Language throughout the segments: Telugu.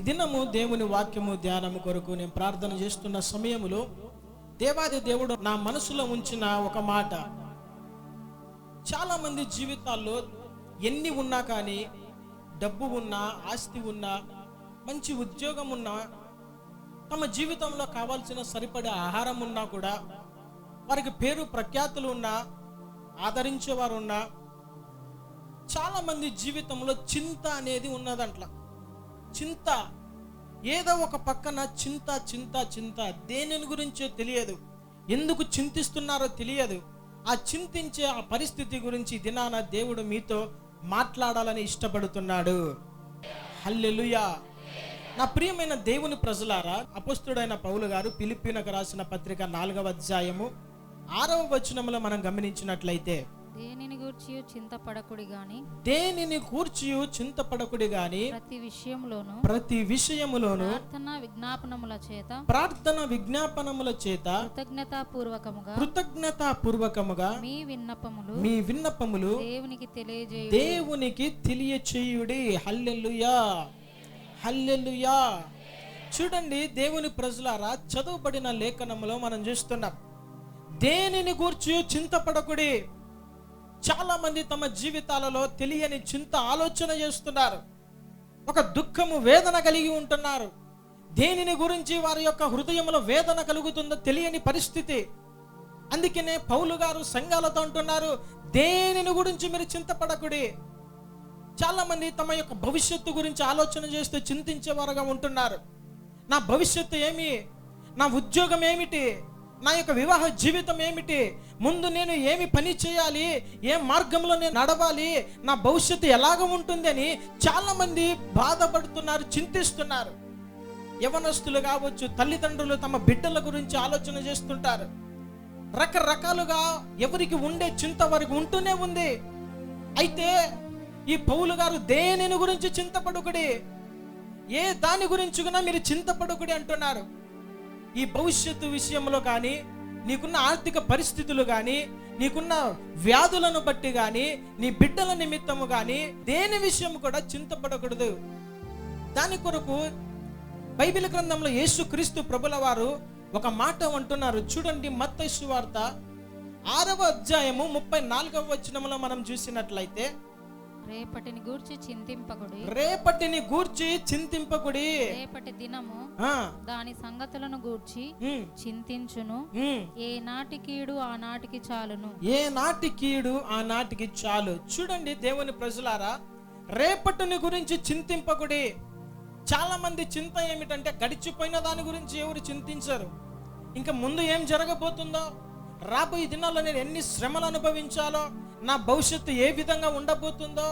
ఈ దినము దేవుని వాక్యము ధ్యానము కొరకు నేను ప్రార్థన చేస్తున్న సమయములో దేవాది దేవుడు నా మనసులో ఉంచిన ఒక మాట. చాలామంది జీవితాల్లో ఎన్ని ఉన్నా కానీ డబ్బు ఉన్నా ఆస్తి ఉన్నా మంచి ఉద్యోగం ఉన్నా తమ జీవితంలో కావాల్సిన సరిపడే ఆహారం ఉన్నా కూడా వారికి పేరు ప్రఖ్యాతులు ఉన్నా ఆదరించేవారు ఉన్నా చాలామంది జీవితంలో చింత అనేది ఉన్నదంట్ల. చింత ఏదో ఒక పక్కన చింత చింత చింత. దేనిని గురించో తెలియదు. ఎందుకు చింతిస్తున్నారో తెలియదు. ఆ చింతించే ఆ పరిస్థితి గురించి దినాన దేవుడు మీతో మాట్లాడాలని ఇష్టపడుతున్నాడు. హల్లెలుయా. నా ప్రియమైన దేవుని ప్రజలారా అపస్తుడైన పౌలు గారు పిలిపినకు రాసిన పత్రిక నాలుగవ అధ్యాయము ఆరవ వచనములో మనం గమనించినట్లయితే దేనిని గూర్చి చింతపడకుడి గాని? దేనిని కూర్చియు చింతపడకుడి గాని? ప్రతి విషయంలోనూ ప్రతి విషయములోను ప్రార్థన విజ్ఞాపనముల చేత ప్రార్థన విజ్ఞాపనముల చేత కృతజ్ఞతాపూర్వకముగా కృతజ్ఞతా పూర్వకముగా మీ విన్నపములు మీ విన్నపములు దేవునికి తెలియజేయు దేవునికి తెలియచేయుడి. హల్లెలూయా! హల్లెలూయా! చూడండి దేవుని ప్రజలారా చదువుబడిన లేఖనములో మనం చూస్తున్నాం. దేనిని గూర్చి చింతపడకుడి? చాలా మంది తమ జీవితాలలో తెలియని చింత ఆలోచన చేస్తున్నారు. ఒక దుఃఖము వేదన కలిగి ఉంటున్నారు. దేనిని గురించి వారి యొక్క హృదయంలో వేదన కలుగుతుందో తెలియని పరిస్థితి. అందుకనే పౌలు గారు సంఘాలతో అంటున్నారు దేనిని గురించి మీరు చింతపడకుడి? చాలా మంది తమ యొక్క భవిష్యత్తు గురించి ఆలోచన చేస్తూ చింతించేవారుగా ఉంటున్నారు. నా భవిష్యత్తు ఏమి? నా ఉద్యోగం ఏమిటి? నా యొక్క వివాహ జీవితం ఏమిటి? ముందు నేను ఏమి పని చేయాలి? ఏ మార్గంలో నేను నడవాలి? నా భవిష్యత్తు ఎలాగ ఉంటుంది అని బాధపడుతున్నారు చింతిస్తున్నారు. యవనస్తులు కావచ్చు తల్లిదండ్రులు తమ బిడ్డల గురించి ఆలోచన చేస్తుంటారు. రకరకాలుగా ఎవరికి ఉండే చింత వరకు ఉంటూనే ఉంది. అయితే ఈ పౌలు గారు దేనిని గురించి చింతపడుకుడి? ఏ దాని గురించి కూడా మీరు చింతపడుకుడి అంటున్నారు. ఈ భవిష్యత్తు విషయంలో కానీ నీకున్న ఆర్థిక పరిస్థితులు కానీ నీకున్న వ్యాధులను బట్టి కానీ నీ బిడ్డల నిమిత్తము కానీ దేని విషయం కూడా చింతపడకూడదు. దాని కొరకు బైబిల్ గ్రంథంలో యేసు క్రీస్తు ప్రభుల వారు ఒక మాట అంటున్నారు. చూడండి మత్తైసు వార్త ఆరవ అధ్యాయము ముప్పై నాలుగవ వచనంలో మనం చూసినట్లయితే రేపటిని గూర్చి చింతింపకుడి. రేపటిని గూర్చి చింతింపకుడి. రేపటి దినము దాని సంగతులను గూర్చి చింతించును. ఏ నాటి కీడు ఆ నాటికి చాలును. ఏ నాటి కీడు ఆ నాటికి చాలు. చూడండి దేవుని ప్రజలారా రేపటిని గురించి చింతింపకుడి. చాలా మంది చింత ఏమిటంటే గడిచిపోయిన దాని గురించి ఎవరు చింతించరు. ఇంకా ముందు ఏం జరగబోతుందో రాబోయే దినాల్లో నేను ఎన్ని శ్రమలు అనుభవించాలో నా భవిష్యత్తు ఏ విధంగా ఉండబోతుందో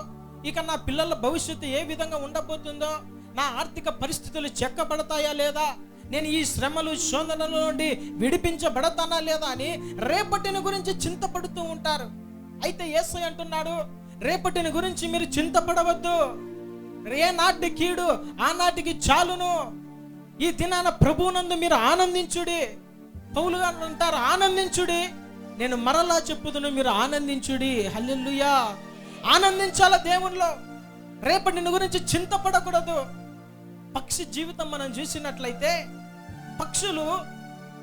ఇక నా పిల్లల భవిష్యత్తు ఏ విధంగా ఉండబోతుందో నా ఆర్థిక పరిస్థితులు చెక్కబడతాయా లేదా నేను ఈ శ్రమలు శోధనల నుండి విడిపించబడతానా లేదా అని రేపటిని గురించి చింతపడుతూ ఉంటారు. అయితే ఏసై అంటున్నాడు రేపటిని గురించి మీరు చింతపడవద్దు. ఏ నాటి కీడు ఆనాటికి చాలును. ఈ దినాన ప్రభువునందు మీరు ఆనందించుడి. పౌలుగా అంటారు ఆనందించుడి. నేను మరలా చెప్పుదును మీరు ఆనందించుడి. హల్లెలూయా. ఆనందించాల దేవునిలో? రేపటిని గురించి చింతపడకూడదు. పక్షి జీవితం మనం చూసినట్లయితే పక్షులు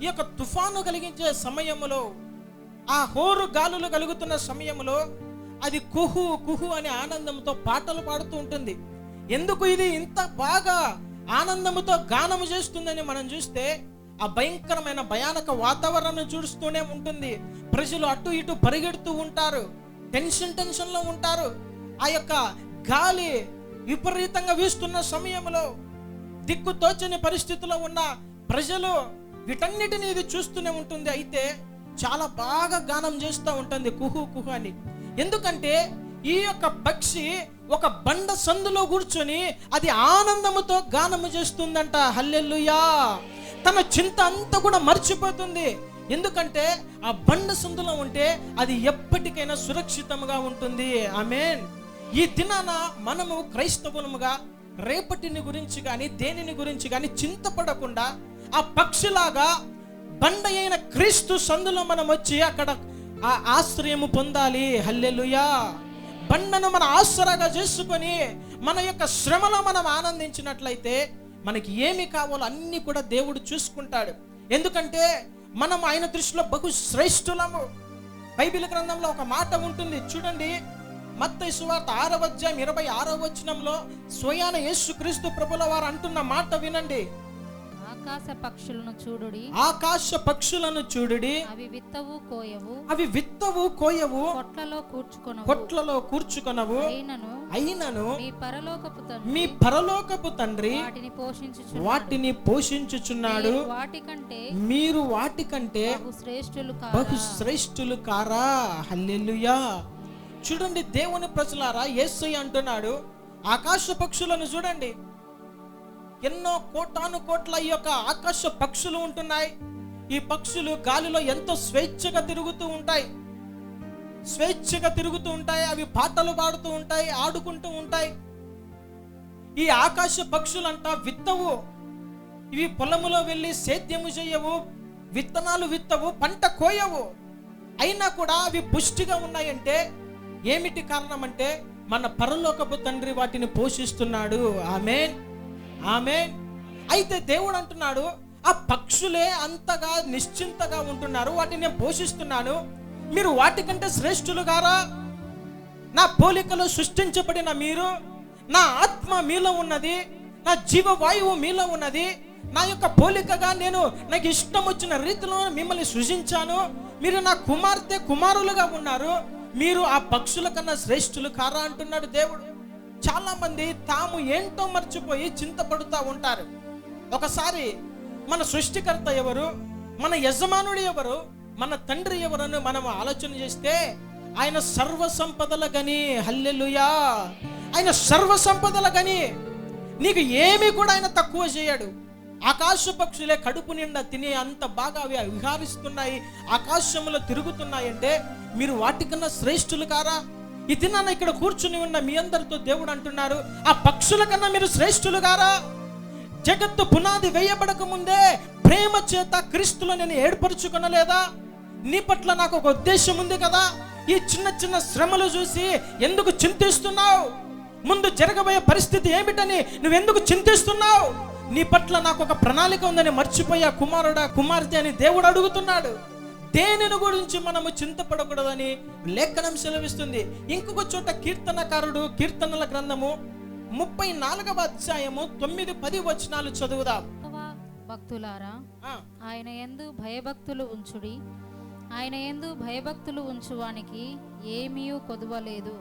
ఈ యొక్క తుఫాను కలిగించే సమయంలో ఆ హోరు గాలులు కలుగుతున్న సమయంలో అది కుహు కుహు అనే ఆనందంతో పాటలు పాడుతూ ఉంటుంది. ఎందుకు ఇది ఇంత బాగా ఆనందముతో గానము చేస్తుందని మనం చూస్తే ఆ భయంకరమైన భయానక వాతావరణం చూస్తూనే ఉంటుంది. ప్రజలు అటు ఇటు పరిగెడుతూ ఉంటారు. టెన్షన్ టెన్షన్లో ఉంటారు. ఆ యొక్క గాలి విపరీతంగా వీస్తున్న సమయంలో దిక్కు తోచని పరిస్థితిలో ఉన్న ప్రజలు వీటన్నిటిని ఇది చూస్తూనే ఉంటుంది. అయితే చాలా బాగా గానం చేస్తూ ఉంటుంది కుహు కుహు అని. ఎందుకంటే ఈ యొక్క పక్షి ఒక బండ సందులో కూర్చొని అది ఆనందముతో గానము చేస్తుందంట. హల్లెల్లుయా తన చింత అంతా కూడా మర్చిపోతుంది. ఎందుకంటే ఆ బండ సందులో ఉంటే అది ఎప్పటికైనా సురక్షితంగా ఉంటుంది. ఆమెన్. ఈ దినాన మనము క్రైస్తవులముగా రేపటిని గురించి కానీ దేనిని గురించి కానీ చింతపడకుండా ఆ పక్షిలాగా బండ అయిన క్రీస్తు సందులో మనం వచ్చి అక్కడ ఆ ఆశ్రయము పొందాలి. హల్లెలుయా. బండను మన ఆసరాగా చేసుకొని మన యొక్క శ్రమలో మనం ఆనందించినట్లయితే మనకి ఏమి కావాలో అన్నీ కూడా దేవుడు చూసుకుంటాడు. ఎందుకంటే మనం ఆయన దృష్టిలో బహు శ్రేష్ఠులము. బైబిల్ గ్రంథంలో ఒక మాట ఉంటుంది. చూడండి మత్తయి సువార్త ఆరవ అధ్యాయం ఇరవై ఆరవ వచనంలో స్వయాన యేసు క్రీస్తు ప్రభుల వారు అంటున్న మాట వినండి. ఆకాశ పక్షులను చూడుడి. ఆకాశ పక్షులను చూడుడి. అవి విత్తవు కోయవు. అవి విత్తవు కోయవు. కొట్లలో కూర్చుకొనవు. కొట్లలో కూర్చుకొనవు. అయినను అయినను మీ పరలోకపు తండ్రి మీ పరలోకపు తండ్రి వాటిని పోషించుచు వాటిని పోషించుచున్నాడు. వాటికంటే మీరు వాటికంటే బహు శ్రేష్ఠులు బహు కారా? శ్రేష్ఠులు కారా? హల్లెలూయా. చూడండి దేవుని ప్రజలారా యేసయ్య అంటున్నాడు. ఆకాశ పక్షులను చూడండి. ఎన్నో కోటాను కోట్ల ఈ యొక్క ఆకాశ పక్షులు ఉంటున్నాయి. ఈ పక్షులు గాలిలో ఎంతో స్వేచ్ఛగా తిరుగుతూ ఉంటాయి. స్వేచ్ఛగా తిరుగుతూ ఉంటాయి అవి పాటలు పాడుతూ ఉంటాయి ఆడుకుంటూ ఉంటాయి. ఈ ఆకాశ పక్షులంట విత్తవు. ఇవి పొలములో వెళ్ళి సేద్యము చేయవు విత్తనాలు విత్తవు పంట కోయవు. అయినా కూడా అవి పుష్టిగా ఉన్నాయంటే ఏమిటి కారణం అంటే మన పరలోకపు తండ్రి వాటిని పోషిస్తున్నాడు. ఆమె ఆమె అయితే దేవుడు అంటున్నాడు ఆ పక్షులే అంతగా నిశ్చింతగా ఉంటున్నారు వాటిని నేను పోషిస్తున్నాను. మీరు వాటికంటే శ్రేష్ఠులు గారా? నా పోలికలో సృష్టించబడిన మీరు నా ఆత్మ మీలో ఉన్నది నా జీవవాయువు మీలో ఉన్నది నా యొక్క పోలికగా నేను నాకు ఇష్టం వచ్చిన రీతిలో మిమ్మల్ని సృజించాను. మీరు నా కుమార్తె కుమారులుగా ఉన్నారు. మీరు ఆ పక్షుల కన్నా శ్రేష్ఠులు కారా అంటున్నాడు దేవుడు. చాలామంది తాము ఏంటో మర్చిపోయి చింతపడుతూ ఉంటారు. ఒకసారి మన సృష్టికర్త ఎవరు? మన యజమానుడు ఎవరు? మన తండ్రి ఎవరని మనం ఆలోచన చేస్తే ఆయన సర్వ సంపదల గని హల్లెలుయా. ఆయన సర్వ సంపదల గని నీకు ఏమీ కూడా ఆయన తక్కువ చేయడు. ఆకాశ పక్షులే కడుపు నిండా తినే అంత బాగా అవి విహారిస్తున్నాయి ఆకాశంలో తిరుగుతున్నాయంటే మీరు వాటికన్నా శ్రేష్ఠులు కారా? ఈ దినాన ఇక్కడ కూర్చుని ఉన్న మీ అందరితో దేవుడు అంటున్నారు ఆ పక్షుల కన్నా మీరు శ్రేష్ఠులు కారా? జగత్తు పునాది వేయబడక ముందే ప్రేమ చేత క్రీస్తులో నేను ఏర్పరచుకొనలేదా? నీ పట్ల నాకు ఒక ఉద్దేశం ఉంది కదా. ఈ చిన్న చిన్న శ్రమలు చూసి ఎందుకు చింతిస్తున్నావు? ముందు జరగబోయే పరిస్థితి ఏమిటని నువ్వెందుకు చింతిస్తున్నావు? నీ పట్ల నాకు ఒక ప్రణాళిక ఉందని మర్చిపోయా కుమారుడా కుమార్తె అని దేవుడు అడుగుతున్నాడు. దేనిని గురించి మనము చింతపడకూడదని లేఖనం సెలవిస్తుంది. ఇంకొక చోట కీర్తనకారుడు కీర్తనల గ్రంథము ముప్పై నాలుగవ అధ్యాయము తొమ్మిది పది వచనాలు చదువుదాం. భక్తులారా ఆయన యందు భయభక్తులు ఉంచుడి ఆయన యందు భయభక్తులు ఉంచువానికి ఏమీ కొదువలేదు.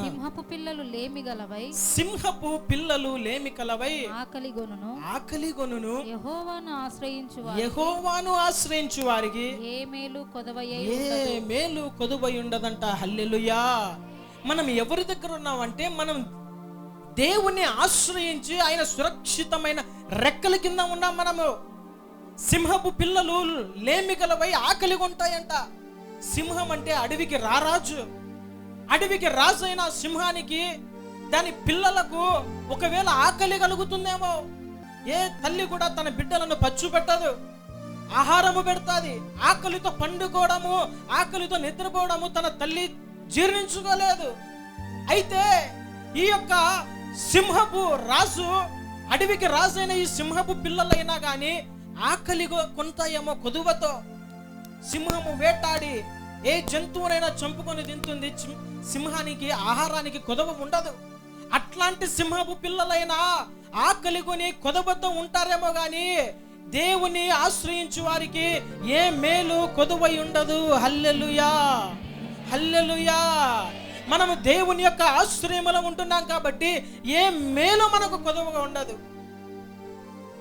సింహపు పిల్లలు లేమి గలవై సింహపు పిల్లలు లేమి కలవై ఆకలి గొనును. ఆకలి గొనును. యహోవాను ఆశ్రయించు యెహోవాను ఆశ్రయించు వారికి ఏ మేలు కొదవయ్యే ఏ మేలు కొదువై ఉండదంట. హల్లెలుయా. మనం ఎవరి దగ్గర ఉన్నామంటే మనం దేవుణ్ణి ఆశ్రయించి ఆయన సురక్షితమైన రెక్కల కింద ఉన్నాం మనము. సింహపు పిల్లలు లేమికలపై ఆకలి ఉంటాయంట సింహం అంటే అడవికి రారాజు. అడవికి రాజు అయిన సింహానికి దాని పిల్లలకు ఒకవేళ ఆకలి కలుగుతుందేమో. ఏ తల్లి కూడా తన బిడ్డలను పచ్చు పెట్టదు ఆహారము పెడతాది. ఆకలితో పండుకోవడము ఆకలితో నిద్రపోవడము తన తల్లి జీర్ణించుకోలేదు. అయితే ఈ యొక్క సింహపు రాజు అడవికి రాజైన ఈ సింహపు పిల్లలైనా కానీ ఆకలిగో కొంత ఏమో కొదువతో సింహము వేటాడి ఏ జంతువునైనా చంపుకొని తింటుంది సింహానికి ఆహారానికి కొదవ ఉండదు. అట్లాంటి సింహపు పిల్లలైనా ఆకలి కొని కొదవతో ఉంటారేమో గాని దేవుని ఆశ్రయించు వారికి ఏ మేలు కొదువై ఉండదు. హల్లెలుయా! హల్లెలుయా! మనము దేవుని యొక్క ఆశ్రయములో ఉంటున్నాం కాబట్టి ఏ మేలు మనకు కొదవగా ఉండదు.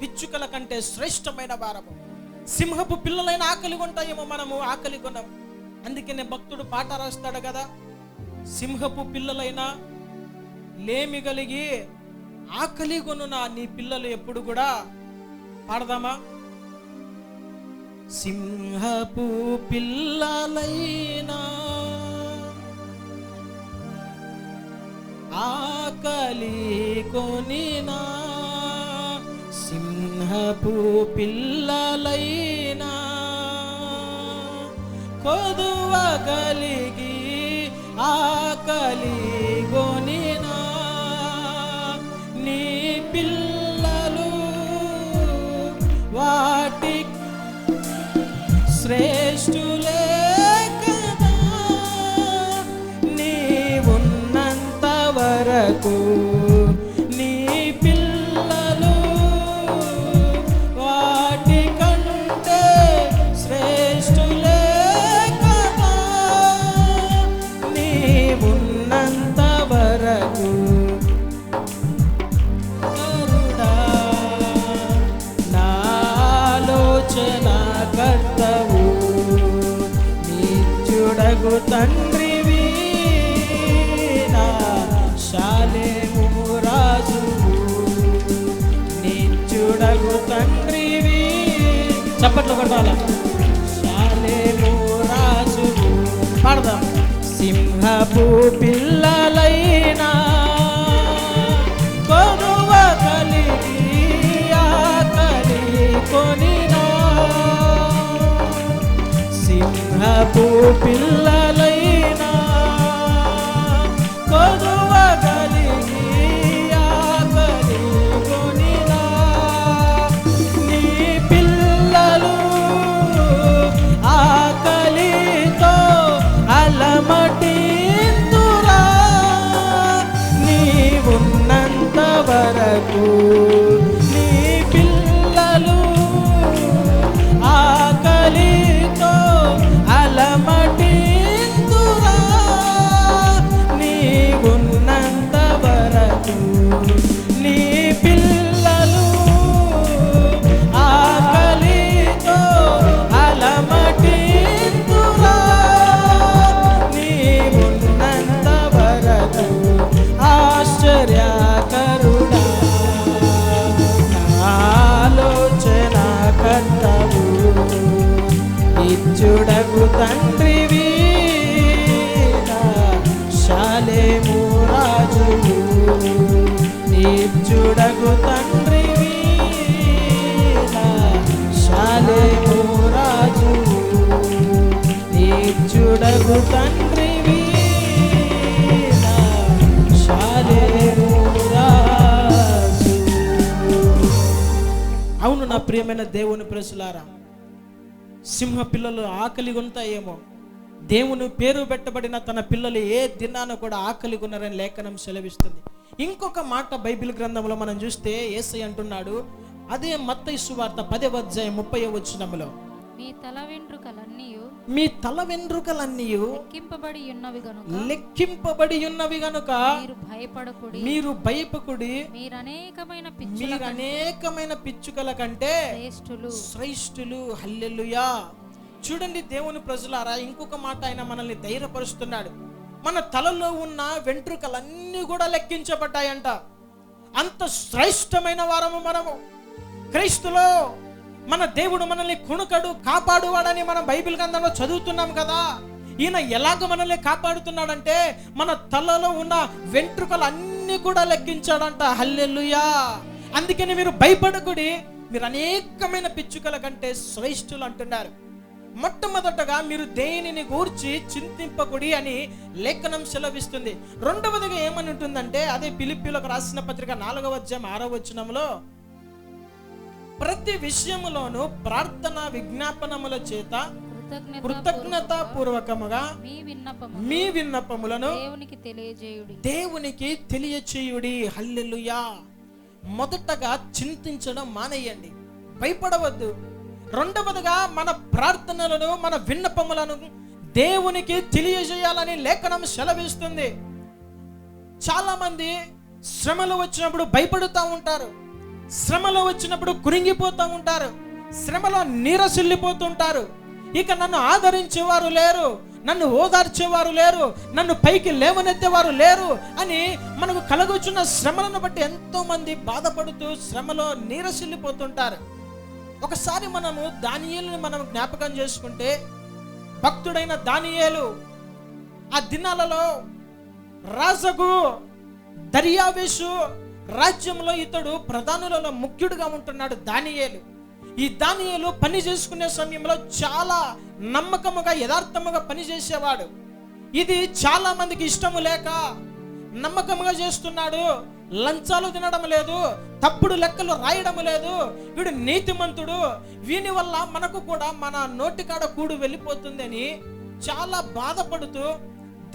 పిచ్చుకల కంటే శ్రేష్టమైన భారము. సింహపు పిల్లలైన ఆకలి కొంటాయేమో మనము ఆకలి కొనం అందుకనే భక్తుడు పాట రాస్తాడు కదా. సింహపు పిల్లలైన లేమి కలిగి ఆకలి కొనున నీ పిల్లలు ఎప్పుడు కూడా పాడదామా? సింహపు పిల్లలైనా ఆకలి కొనినా సింహపు పిల్లలైనా కొదువ కలిగి ఆకలి కొనినా చప్పట్లు కొట్టాల పాడదాం. సింహపు పిల్లలైనా కొనువ కలిగి ఆకలి కొనినా. సింహపు పిల్లలైనా అవును నా ప్రియమైన దేవుని ప్రసులారా సింహ పిల్లలు ఆకలి ఉంటాయేమో దేవుని పేరు పెట్టబడిన తన పిల్లలు ఏ దినాన కూడా ఆకలి కొన్నారని లేఖనం సెలవిస్తుంది. ఇంకొక మాట బైబిల్ గ్రంథంలో మనం చూస్తే ఏసై అంటున్నాడు అదే మత్తైసు వార్త పదే అధ్యాయం ముప్పై వచ్చినములో మీ తల వెంట్రుకలన్నీ మీ తల వెంట్రుకలన్నీ లెక్కింపబడి ఉన్నవి గనుక లెక్కింపబడి ఉన్నవి గనుక మీరు భయపడకుడి. మీరు భయపకుడి. మీరు అనేకమైన మీరు అనేకమైన పిచ్చుకల కంటే శ్రేష్ఠులు. శ్రేష్ఠులు. హల్లెలూయా. చూడండి దేవుని ప్రజలారా ఇంకొక మాట ఆయన మనల్ని ధైర్యపరుస్తున్నాడు. మన తలలో ఉన్న వెంట్రుకలన్నీ కూడా లెక్కించబడ్డాయంట. అంత శ్రేష్టమైన వారము మనము. క్రీస్తులో మన దేవుడు మనల్ని కుణుకడు కాపాడువాడని మనం బైబిల్ గ్రంథంలో చదువుతున్నాం కదా. ఈయన ఎలాగ మనల్ని కాపాడుతున్నాడంటే మన తలలో ఉన్న వెంట్రుకలు అన్ని కూడా లెక్కించాడంట. హల్లెల్లుయా అందుకని మీరు భయపడకుడి. మీరు అనేకమైన పిచ్చుకల కంటే శ్రేష్ఠులు అంటున్నారు. మొట్టమొదటగా మీరు దేనిని గూర్చి చింతింపకుడి అని లేఖనం సెలవిస్తుంది. రెండవదిగా ఏమని ఉంటుందంటే అదే పిలిపిలకు రాసిన పత్రిక నాలుగవ అధ్యాయం ఆరో వచనంలో ప్రతి విషయములోను ప్రార్థన విజ్ఞాపనముల చేత కృతజ్ఞత పూర్వకముగా మీ విన్నపము మీ విన్నపములను దేవునికి తెలియజేయుడి. దేవునికి తెలియచేయుడి. హల్లెలూయా. మొదటగా చింతించడం మానేయండి. భయపడవద్దు. రెండవదిగా మన ప్రార్థనలను మన విన్నపములను దేవునికి తెలియజేయాలని లేఖనం సెలవిస్తుంది. చాలా మంది శ్రమలు వచ్చినప్పుడు భయపడుతూ ఉంటారు. శ్రమలో వచ్చినప్పుడు కురింగిపోతూ ఉంటారు. శ్రమలో నీరసిల్లిపోతుంటారు. ఇక నన్ను ఆదరించేవారు లేరు. నన్ను ఓదార్చేవారు లేరు. నన్ను పైకి లేవనెత్తేవారు లేరు అని మనకు కలగొచ్చున్న శ్రమలను బట్టి ఎంతో మంది బాధపడుతూ శ్రమలో నీరసిల్లిపోతుంటారు. ఒకసారి మనము దానియేలుని మనం జ్ఞాపకం చేసుకుంటే భక్తుడైన దానియేలు ఆ దినాలలో రాజగు దర్యావేషు రాజ్యంలో ఇతడు ప్రధానులలో ముఖ్యుడుగా ఉంటున్నాడు దానియేలు. ఈ దానియేలు పని చేసుకునే సమయంలో చాలా నమ్మకముగా యథార్థముగా పని చేసేవాడు. ఇది చాలా మందికి ఇష్టము లేక నమ్మకముగా చేస్తున్నాడు. లంచాలు తినడం లేదు తప్పుడు లెక్కలు రాయడం లేదు. వీడు నీతిమంతుడు. వీని వల్ల మనకు కూడా మన నోటికాడ కూడు వెళ్ళిపోతుందని చాలా బాధపడుతూ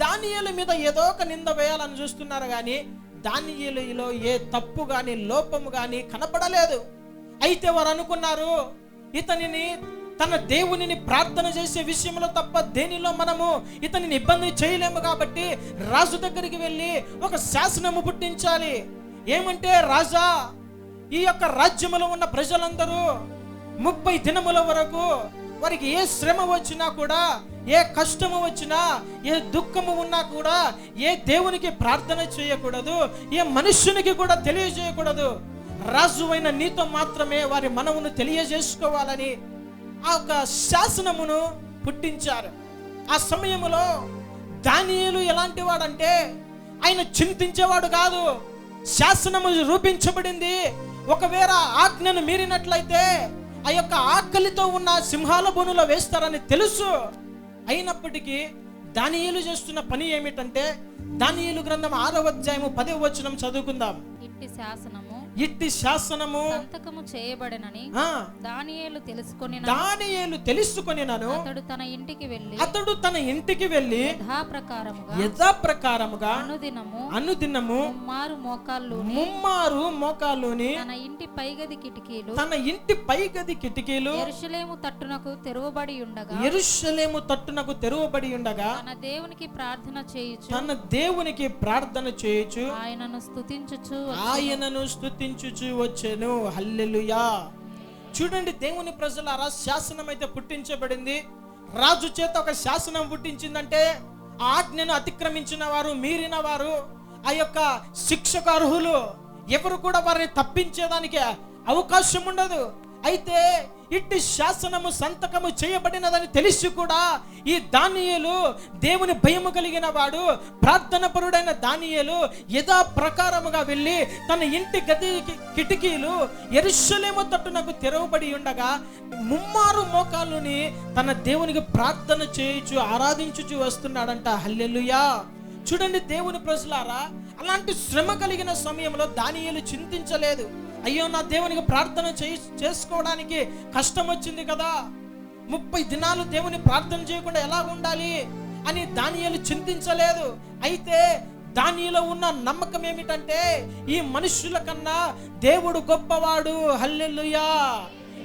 దానియాల మీద ఏదో ఒక నింద వేయాలని చూస్తున్నారు కానీ దానియేలులో ఏ తప్పు కానీ లోపము కానీ కనపడలేదు. అయితే వారు అనుకున్నారు ఇతనిని తన దేవునిని ప్రార్థన చేసే విషయంలో తప్ప దేనిలో మనము ఇతనిని ఇబ్బంది చేయలేము కాబట్టి రాజు దగ్గరికి వెళ్ళి ఒక శాసనము పుట్టించాలి. ఏమంటే రాజా ఈ యొక్క రాజ్యములో ఉన్న ప్రజలందరూ ముప్పై దినముల వరకు వారికి ఏ శ్రమ వచ్చినా కూడా ఏ కష్టము వచ్చినా ఏ దుఃఖము ఉన్నా కూడా ఏ దేవునికి ప్రార్థన చేయకూడదు ఏ మనుష్యునికి కూడా తెలియజేయకూడదు. రాజు అయిన నీతో మాత్రమే వారి మనమును తెలియజేసుకోవాలని ఆ యొక్క శాసనమును పుట్టించారు. ఆ సమయంలో దానియులు ఎలాంటి వాడంటే ఆయన చింతించేవాడు కాదు. శాసనము రూపించబడింది. ఒకవేళ ఆజ్ఞను మీరినట్లయితే ఆ యొక్క ఆకలితో ఉన్న సింహాల బొనులో వేస్తారని తెలుసు. అయినప్పటికీ దానియులు చేస్తున్న పని ఏమిటంటే దానియలు గ్రంథం ఆరో అధ్యాయము పదవ వచనం చదువుకుందాం. ఇట్టి శాసనం ఇట్టి శాసనము సంతకము చేయబడనని దానియేలు తెలుసుకొని దానియేలు తెలుసుకొని నన్ను అతడు తన ఇంటికి వెళ్ళి అతడు తన ఇంటికి వెళ్ళి యథాప్రకారముగా యథాప్రకారముగా అనుదినము అనుదినము ముమ్మారు మోకాళ్ళు ముమ్మారు మోకాల్లోని తన ఇంటి పైగది కిటికీలు తన ఇంటి పైగది కిటికీలు ఎరుషలేము తట్టునకు తెరువబడి ఉండగా ఎరుషలేము తట్టునకు తెరువబడి ఉండగా తన దేవునికి ప్రార్థన చేయుచు తన దేవునికి ప్రార్థన చేయొచ్చు ఆయనను స్తుతించుచు ఆయనను పుట్టించుచు వచ్చెను. హల్లెలుయా. చూడండి దేవుని ప్రజలారా శాసనం అయితే పుట్టించబడింది. రాజు చేత ఒక శాసనం పుట్టించిందంటే ఆజ్ఞను అతిక్రమించిన వారు మీరిన వారు ఆ యొక్క శిక్షకు అర్హులు ఎవరు కూడా వారిని తప్పించేదానికి అవకాశం ఉండదు. అయితే ఇట్టి శాసనము సంతకము చేయబడినదని తెలిసి కూడా ఈ దానియలు దేవుని భయము కలిగిన వాడు ప్రార్థన పరుడైన దానియలు యథా ప్రకారముగా వెళ్ళి తన ఇంటి గది కిటికీలు ఎరుషలేము తట్టునకు తెరవబడి ఉండగా ముమ్మారు మోకాలుని తన దేవునికి ప్రార్థన చేయుచు ఆరాధించుచు వస్తున్నాడంట. హల్లెలుయా! చూడండి దేవుని ప్రజలారా అలాంటి శ్రమ కలిగిన సమయంలో దానియలు చింతించలేదు. అయ్యో నా దేవునికి ప్రార్థన చేయి చేసుకోవడానికి కష్టం వచ్చింది కదా. ముప్పై దినాలు దేవుని ప్రార్థన చేయకుండా ఎలా ఉండాలి అని దానియలు చింతించలేదు. అయితే దానిలో ఉన్న నమ్మకం ఏమిటంటే ఈ మనుషుల కన్నా దేవుడు గొప్పవాడు. హల్లెలూయా.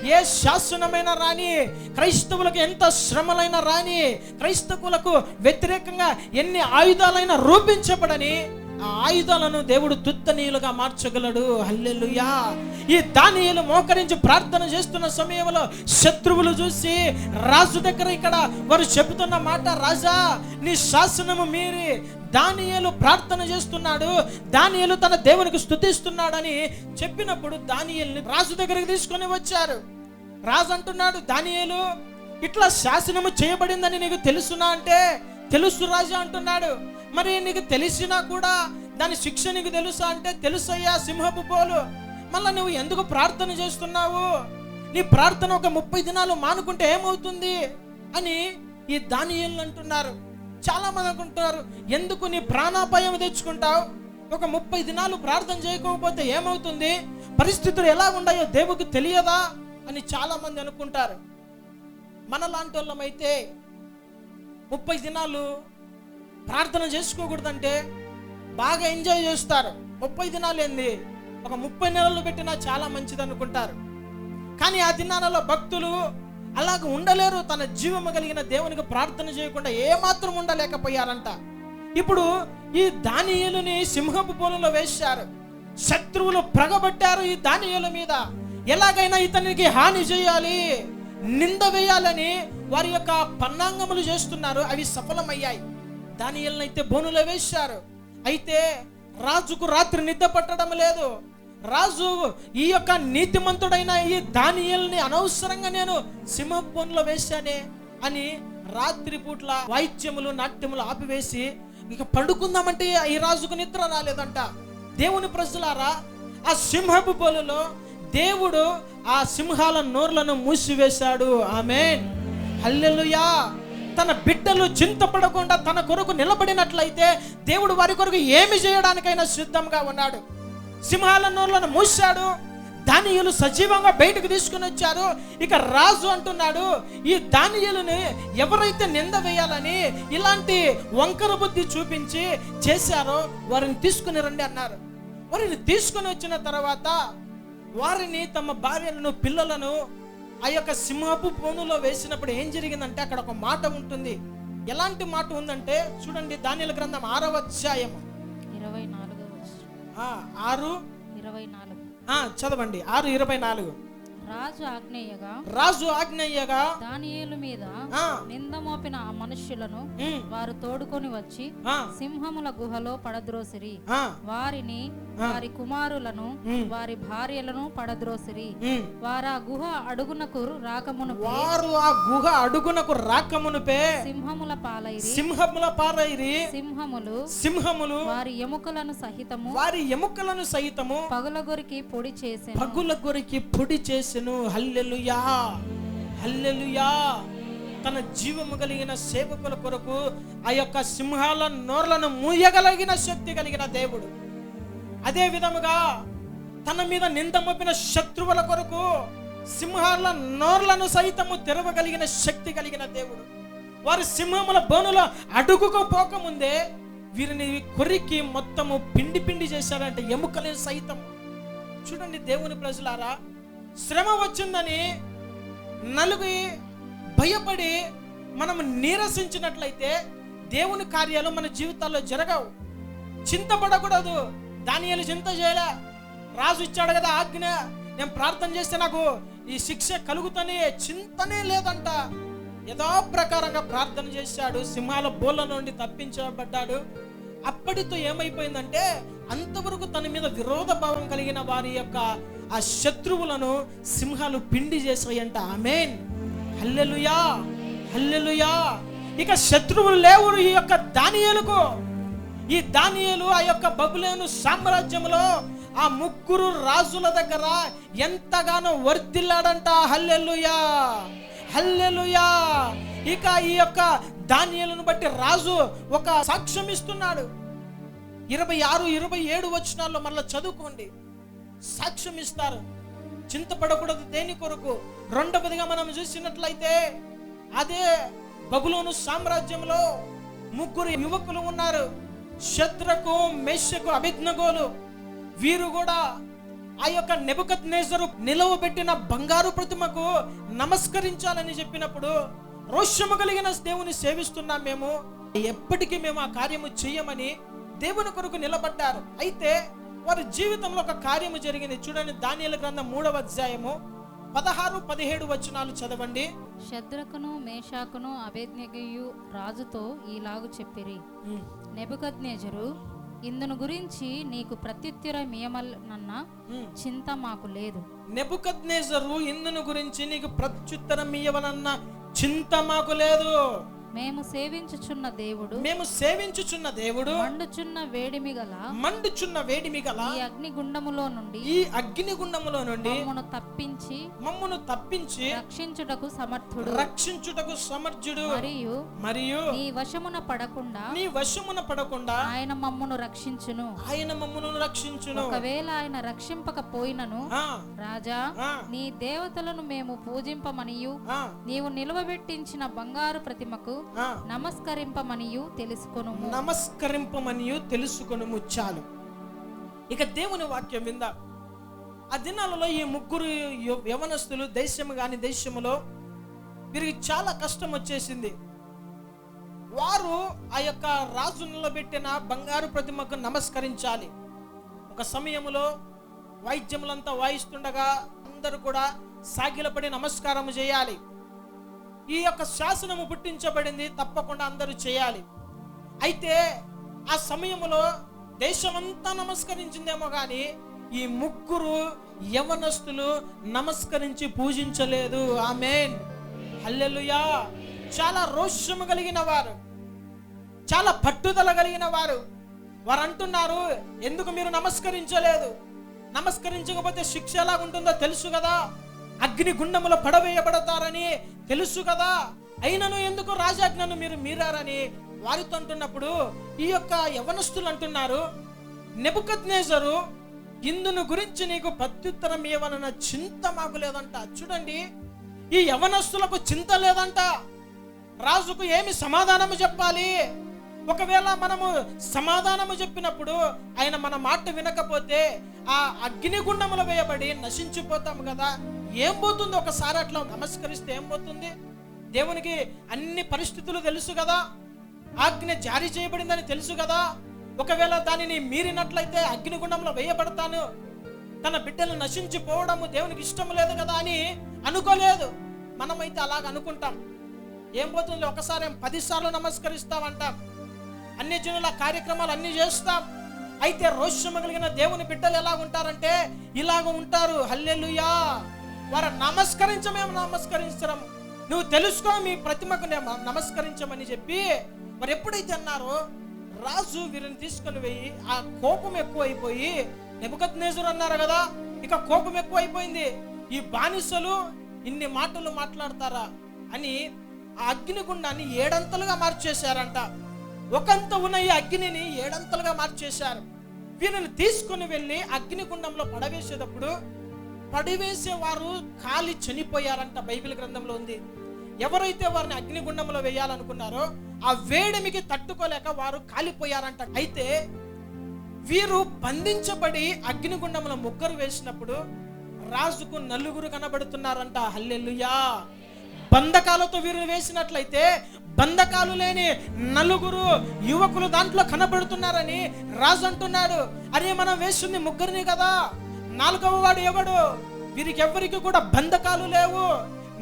ఏ శాసనమైన రాని క్రైస్తవులకు ఎంత శ్రమలైన రాని క్రైస్తవులకు వ్యతిరేకంగా ఎన్ని ఆయుధాలైనా రూపించబడని ఆ ఆయుధాలను దేవుడు తుత్తనీయులుగా మార్చగలడు. హల్లెలుయా. ఈ దానియులు మోకరించి ప్రార్థన చేస్తున్న సమయంలో శత్రువులు చూసి రాజు దగ్గర ఇక్కడ వారు చెబుతున్న మాట రాజా నీ శాసనము మీరి. దానియలు ప్రార్థన చేస్తున్నాడు. దానియలు తన దేవునికి స్తుతిస్తున్నాడని చెప్పినప్పుడు దానియల్ని రాజు దగ్గరికి తీసుకొని వచ్చారు. రాజు అంటున్నాడు దానియలు ఇట్లా శాసనము చేయబడిందని నీకు తెలుసునా అంటే తెలుసు రాజా అంటున్నాడు. మరి నీకు తెలిసినా కూడా దాని శిక్ష నీకు తెలుసా అంటే తెలుసయ్యా సింహపు పోలు మళ్ళీ నువ్వు ఎందుకు ప్రార్థన చేస్తున్నావు? నీ ప్రార్థన ఒక ముప్పై దినాలు మానుకుంటే ఏమవుతుంది? అని ఈ దానియులు అంటున్నారు. చాలా మంది అనుకుంటున్నారు ఎందుకు నీ ప్రాణాపాయం తెచ్చుకుంటావు? ఒక ముప్పై దినాలు ప్రార్థన చేయకపోతే ఏమవుతుంది? పరిస్థితులు ఎలా ఉన్నాయో దేవుకు తెలియదా? అని చాలా మంది అనుకుంటారు. మనలాంటి వాళ్ళమైతే ముప్పై దినాలు ప్రార్థన చేసుకోకూడదంటే బాగా ఎంజాయ్ చేస్తారు. ముప్పై దినాలు ఏంది? ఒక ముప్పై నెలలు పెట్టినా చాలా మంచిది అనుకుంటారు కానీ ఆ దినాలలో భక్తులు అలాగ ఉండలేరు. తన జీవము కలిగిన దేవునికి ప్రార్థన చేయకుండా ఏమాత్రం ఉండలేకపోయారంట. ఇప్పుడు ఈ దానియేలుని సింహపు పొలంలో వేశారు. శత్రువులు ప్రగబట్టారు ఈ దానియేలు మీద. ఎలాగైనా ఇతనికి హాని చేయాలి నింద వేయాలని వారి యొక్క పన్నాంగములు చేస్తున్నారు. అవి సఫలమయ్యాయి. దానియల్ని అయితే బోనులో వేశారు. అయితే రాజుకు రాత్రి నిద్ర పట్టడం లేదు. రాజు ఈ యొక్క నీతిమంతుడైన ఈ దానియల్ని అనవసరంగా నేను సింహపోన్లో వేశానే అని రాత్రి పూట్ల వాయిద్యములు నాట్యములు ఆపివేసి ఇక పండుకుందామంటే ఈ రాజుకు నిద్ర రాలేదంట. దేవుని ప్రజలారా ఆ సింహపు బోలులో దేవుడు ఆ సింహాల నోర్లను మూసివేశాడు. ఆమె హల్లెలుయా. తన బిడ్డలు చింతపడకుండా తన కొరకు నిలబడినట్లయితే దేవుడు వారి కొరకు ఏమి చేయడానికైనా సిద్ధంగా ఉన్నాడు. సింహాల నోళ్ళను మూశాడు. దానియులు సజీవంగా బయటకు తీసుకుని వచ్చారు. ఇక రాజు అంటున్నాడు ఈ దానియులని ఎవరైతే నింద వేయాలని ఇలాంటి వంకర బుద్ధి చూపించి చేశారో వారిని తీసుకుని రండి అన్నారు. వారిని తీసుకుని వచ్చిన తర్వాత వారిని తమ భార్యలను పిల్లలను ఆ యొక్క సింహపు పోనులో వేసినప్పుడు ఏం జరిగిందంటే అక్కడ ఒక మాట ఉంటుంది. ఎలాంటి మాట ఉందంటే చూడండి దానిల గ్రంథం ఆరవ అధ్యాయము. ఇరవై నాలుగు ఆరు ఇరవై నాలుగు. చదవండి. ఆరు ఇరవై నాలుగు. రాజు ఆజ్ఞేయగా రాజు ఆజ్ఞయ్యగా దానియేలు మీద నింద మోపిన ఆ మనుష్యులను వారు తోడుకొని వచ్చి సింహముల గుహలో పడద్రోసిరి. వారిని వారి కుమారులను వారి భార్యలను పడద్రోసిరి. వారు ఆ గుహ అడుగునకు రాకమును వారు ఆ గుహ అడుగునకు రాకమునుపే సింహముల పాలైరి. సింహముల పారైరి సింహములు సింహములు వారి ఎముకలను సహితము వారి ఎముకలను సైతము పగులగొరికి పొడి చేసెను. పగుల గురికి పొడి చేసెను హల్లెలుయా హల్లెలుయా. తన జీవము కలిగిన సేవకుల కొరకు ఆ యొక్క సింహాల నోర్లను మూయగలిగిన శక్తి కలిగిన దేవుడు. అదే విధముగా తన మీద నింద మోపిన శత్రువుల కొరకు సింహాల నోర్లను సైతము తెరవగలిగిన శక్తి కలిగిన దేవుడు. వారి సింహముల బోనులో అడుగుకు పోకముందే వీరిని కొరికి మొత్తము పిండి పిండి చేశారంటే ఎముకలే సైతం చూడండి దేవుని ప్రజలారా శ్రమ వచ్చిందని నలుగు భయపడి మనం నీరసించినట్లయితే దేవుని కార్యాలు మన జీవితాల్లో జరగవు. చింతపడకూడదు దానియాలు చింత చేయలే. రాజు ఇచ్చాడు కదా ఆజ్ఞ. నేను ప్రార్థన చేస్తే నాకు ఈ శిక్ష కలుగుతనే చింతనే లేదంట. యథాప్రకారంగా ప్రార్థన చేశాడు. సింహాల బోళ్ళ నుండి తప్పించబడ్డాడు. అప్పటితో ఏమైపోయిందంటే అంతవరకు తన మీద విరోధ భావం కలిగిన వారి యొక్క ఆ శత్రువులను సింహాలు పిండి చేసాయంట ఆమెన్. హల్లెలుయా. హల్లెలుయా. ఇక శత్రువులు లేవు ఈ యొక్క దానియలకు. ఈ దానియలు ఆ యొక్క బబులేను సామ్రాజ్యంలో ఆ ముగ్గురు రాజుల దగ్గర ఎంతగానో వర్తిల్లాడంట హల్లెలుయా. హల్లెలుయా. ఇక ఈ యొక్క ధాన్యాలను బట్టి రాజు ఒక సాక్ష్యం ఇస్తున్నాడు. ఇరవై ఆరు ఇరవై ఏడు వచ్చినాల్లో మళ్ళీ చదువుకోండి. సాక్ష్యం ఇస్తారు. చింతపడకూడదు దేని కొరకు? రెండవదిగా మనం చూసినట్లయితే అదే బబులోను సామ్రాజ్యంలో ముగ్గురు యువకులు ఉన్నారు. శత్రకు మేషకు అభిజ్ఞగోలు. వీరు కూడా ఆ యొక్క నెబుకత్ నేజరు నిలవబెట్టిన బంగారు ప్రతిమకు నమస్కరించాలని చెప్పినప్పుడు రోషము కలిగిన దేవుని సేవిస్తున్నాం మేము. ఎప్పటికీ మేము ఆ కార్యము చెయ్యమని దేవుని కొరకు నిలబడ్డారు. అయితే వారి జీవితంలో ఒక కార్యము జరిగింది. చూడండి దానియల గ్రంథం మూడవ అధ్యాయము పదహారు పదిహేడు వచనాలు చదవండి. శద్రకును మేషాకును అభేజ్ఞయు రాజుతో ఈలాగు చెప్పిరి. నెబుకద్నేజరు ఇందును గురించి నీకు ప్రత్యుత్తరమియమలన్న ఉమ్. చింత మాకు లేదు. నెబుకద్నేజరు ఇందును గురించి నీకు ప్రత్యుత్తరం ఇవ్వనన్న చింత మాకు లేదు. మేము సేవించుచున్న దేవుడు మేము సేవించుచున్న దేవుడు మండుచున్న వేడిమి గల మండుచున్న వేడిమి గల ఈ అగ్నిగుండములో నుండి ఈ అగ్నిగుండములో నుండి మమ్మను తప్పించి మమ్మను తప్పించి రక్షించుటకు సమర్థుడు. రక్షించుటకు సమర్థుడు. మరియు మరియు నీ వశమున పడకుండా నీ వశమున పడకుండా ఆయన మమ్మను రక్షించును. ఆయన మమ్మను రక్షించును. ఒకవేళ ఆయన రక్షింపకపోయినను రాజా నీ దేవతలను మేము పూజింపమనియు. నీవు నిలవబెట్టించిన బంగారు ప్రతిమకు. నమస్కరింపమనియు తెలుసుకొనుము. నమస్కరింపమనియు తెలుసుకొను చాలు. ఇక దేవుని వాక్యం విందా? ఆ దినాలలో ఈ ముగ్గురు యవ- యవనస్తులు దేశము కాని దేశములో వీరికి చాలా కష్టం వచ్చేసింది. వారు ఆ యొక్క రాజు నిలబెట్టిన బంగారు ప్రతిమకు నమస్కరించాలి. ఒక సమయంలో వాయిద్యములంతా వాయిస్తుండగా అందరూ కూడా సాగిలపడి నమస్కారం చేయాలి. ఈ యొక్క శాసనము పుట్టించబడింది తప్పకుండా అందరూ చేయాలి. అయితే ఆ సమయంలో దేశమంతా నమస్కరించిందేమో కానీ ఈ ముగ్గురు యవనస్తులు నమస్కరించి పూజించలేదు. ఆమెన్. హల్లెలుయా. చాలా రోషము కలిగిన వారు. చాలా పట్టుదల కలిగిన వారు. వారు అంటున్నారు ఎందుకు మీరు నమస్కరించలేదు? నమస్కరించకపోతే శిక్ష ఎలా ఉంటుందో తెలుసు కదా. అగ్నిగుండములో పడవేయబడతారని తెలుసు కదా. అయినను ఎందుకు రాజాజ్ఞను మీరు మీరారని వారితో అంటున్నప్పుడు ఈ యొక్క యవనస్తులు అంటున్నారు నెబుకద్నేజరు ఇందును గురించి నీకు ప్రత్యుత్తరం ఇవ్వాలన్న చింత మాకు లేదంట. చూడండి ఈ యవనస్తులకు చింత లేదంట. రాజుకు ఏమి సమాధానము చెప్పాలి? ఒకవేళ మనము సమాధానము చెప్పినప్పుడు ఆయన మన మాట వినకపోతే ఆ అగ్నిగుండములు వేయబడి నశించిపోతాము కదా. ఏం పోతుంది? ఒకసారి అట్లా నమస్కరిస్తే ఏం పోతుంది? దేవునికి అన్ని పరిస్థితులు తెలుసు కదా? ఆజ్ఞ జారీ చేయబడిందని తెలుసు కదా? ఒకవేళ దానిని మీరినట్లయితే అగ్నిగుండంలో వేయబడతాను. తన బిడ్డలు నశించిపోవడము దేవునికి ఇష్టం లేదు కదా అని అనుకోలేదు. మనమైతే అలాగ అనుకుంటాం. ఏం పోతుంది ఒకసారి ఏం పదిసార్లు నమస్కరిస్తామంటాం. అన్ని జనుల కార్యక్రమాలు అన్ని చేస్తాం. అయితే రోషము కలిగిన దేవుని బిడ్డలు ఎలా ఉంటారంటే ఇలాగ ఉంటారు. హల్లెలుయా! వారు నమస్కరించమేమో నమస్కరించడం. నువ్వు తెలుసుకో మీ ప్రతిమకు నమస్కరించమని చెప్పి మరి ఎప్పుడైతే అన్నారో రాజు వీరిని తీసుకొని పోయి ఆ కోపం ఎక్కువైపోయి నెబుకద్నేజర్ అన్నారు కదా ఇక కోపం ఎక్కువైపోయింది. ఈ బానిసలు ఇన్ని మాటలు మాట్లాడతారా అని ఆ అగ్నిగుండాన్ని ఏడంతలుగా మార్చేశారంట. ఒకంత ఉన్న ఈ అగ్నిని ఏడంతలుగా మార్చేశారు. వీరిని తీసుకుని వెళ్ళి అగ్నిగుండంలో పడవేసేటప్పుడు పడివేసేవారు కాలి చనిపోయారంట బైబిల్ గ్రంథంలో ఉంది. ఎవరైతే వారిని అగ్నిగుండంలో వేయాలనుకున్నారో ఆ వేడిమికి తట్టుకోలేక వారు కాలిపోయారంట. అయితే వీరు బంధించబడి అగ్నిగుండంలో ముగ్గురు వేసినప్పుడు రాజుకు నలుగురు కనబడుతున్నారంట. హల్లెలూయా! బంధకాలతో వీరు వేసినట్లయితే బంధకాలు లేని నలుగురు యువకులు దాంట్లో కనబడుతున్నారని రాజు అంటున్నాడు. అరే మనం వేసింది ముగ్గురిని కదా. నాలుగవ వాడు ఎవడు? వీరికి ఎవరికి కూడా బంధకాలు లేవు.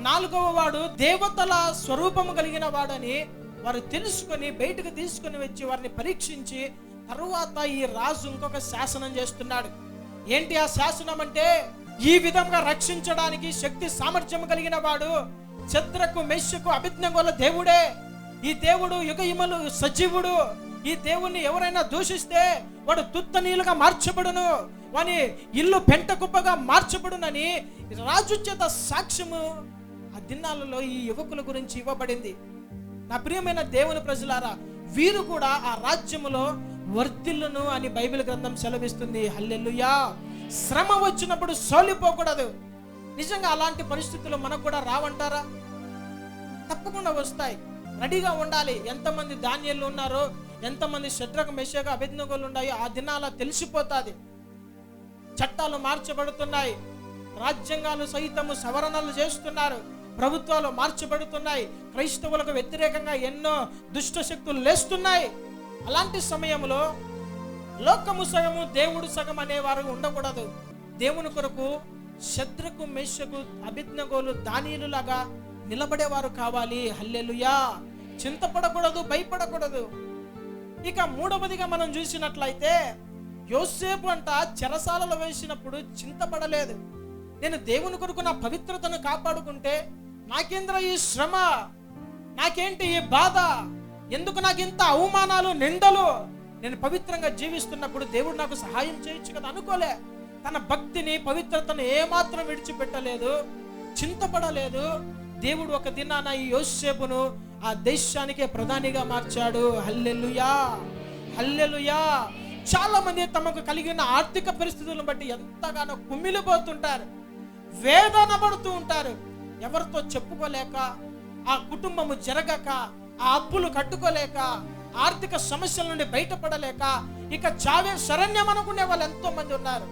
నాలుగవ వాడు దేవతల స్వరూపము కలిగిన వాడని వారు తెలుసుకొని బయటకు తీసుకొని వచ్చి వారిని పరీక్షించి తరువాత ఈ రాజు ఇంకొక శాసనం చేస్తున్నాడు. ఏంటి ఆ శాసనం అంటే? ఈ విధంగా రక్షించడానికి శక్తి సామర్థ్యం కలిగిన వాడు చంద్రకు మెష్యకు అభిజ్ఞగోల దేవుడే. ఈ దేవుడు యుగయుమలు సజీవుడు. ఈ దేవుణ్ణి ఎవరైనా దూషిస్తే వాడు తుత్త నీళ్ళుగా మార్చబడును. వాని ఇల్లు పెంట కుప్పగా మార్చబడునని రాజు చేత సాక్ష్యము ఆ దినాలలో ఈ యువకుల గురించి ఇవ్వబడింది. నా ప్రియమైన దేవుని ప్రజలారా వీరు కూడా ఆ రాజ్యములో వర్ధిల్లును అని బైబిల్ గ్రంథం సెలవిస్తుంది. హల్లెల్లుయా శ్రమ వచ్చినప్పుడు సోలిపోకూడదు. నిజంగా అలాంటి పరిస్థితులు మనకు కూడా రావంటారా? తప్పకుండా వస్తాయి. రెడీగా ఉండాలి. ఎంతమంది ధాన్యాలు ఉన్నారో ఎంతమంది శత్రుక మెషగా అభిజ్ఞలు ఉన్నాయో ఆ దినాల తెలిసిపోతుంది. చట్టాలు మార్చబడుతున్నాయి. రాజ్యాంగాలు సైతము సవరణలు చేస్తున్నారు. ప్రభుత్వాలు మార్చబడుతున్నాయి. క్రైస్తవులకు వ్యతిరేకంగా ఎన్నో దుష్ట శక్తులు లేస్తున్నాయి. అలాంటి సమయంలో లోకము సగము దేవుడు సగం అనేవారు ఉండకూడదు. దేవుని కొరకు శత్రుకు మేషకు అభిజ్ఞగోలు దానిలులాగా నిలబడేవారు కావాలి. హల్లెలుయా! చింతపడకూడదు భయపడకూడదు. ఇక మూడవదిగా మనం చూసినట్లయితే యోసేపు అంట చెరసాలలో వేసినప్పుడు చింతపడలేదు. నేను దేవుని కొరకు నా పవిత్రతను కాపాడుకుంటే నాకేంద్ర ఈ శ్రమ? నాకేంటి ఈ బాధ? ఎందుకు నాకు ఇంత అవమానాలు నిందలు? నేను పవిత్రంగా జీవిస్తున్నప్పుడు దేవుడు నాకు సహాయం చేయొచ్చు కదా అనుకోలే. తన భక్తిని పవిత్రతను ఏమాత్రం విడిచిపెట్టలేదు చింతపడలేదు. దేవుడు ఒక దినాన ఈ యోసేపును ఆ దేశానికే ప్రధానిగా మార్చాడు. హల్లెలుయా! హల్లెలుయా! చాలా మంది తమకు కలిగిన ఆర్థిక పరిస్థితులను బట్టి ఎంతగానో కుమిలిపోతుంటారు వేదన పడుతూ ఉంటారు. ఎవరితో చెప్పుకోలేక ఆ కుటుంబము జరగక ఆ అప్పులు కట్టుకోలేక ఆర్థిక సమస్యల నుండి బయటపడలేక ఇక చావే శరణ్యం అనుకునే వాళ్ళు ఎంతో మంది ఉన్నారు.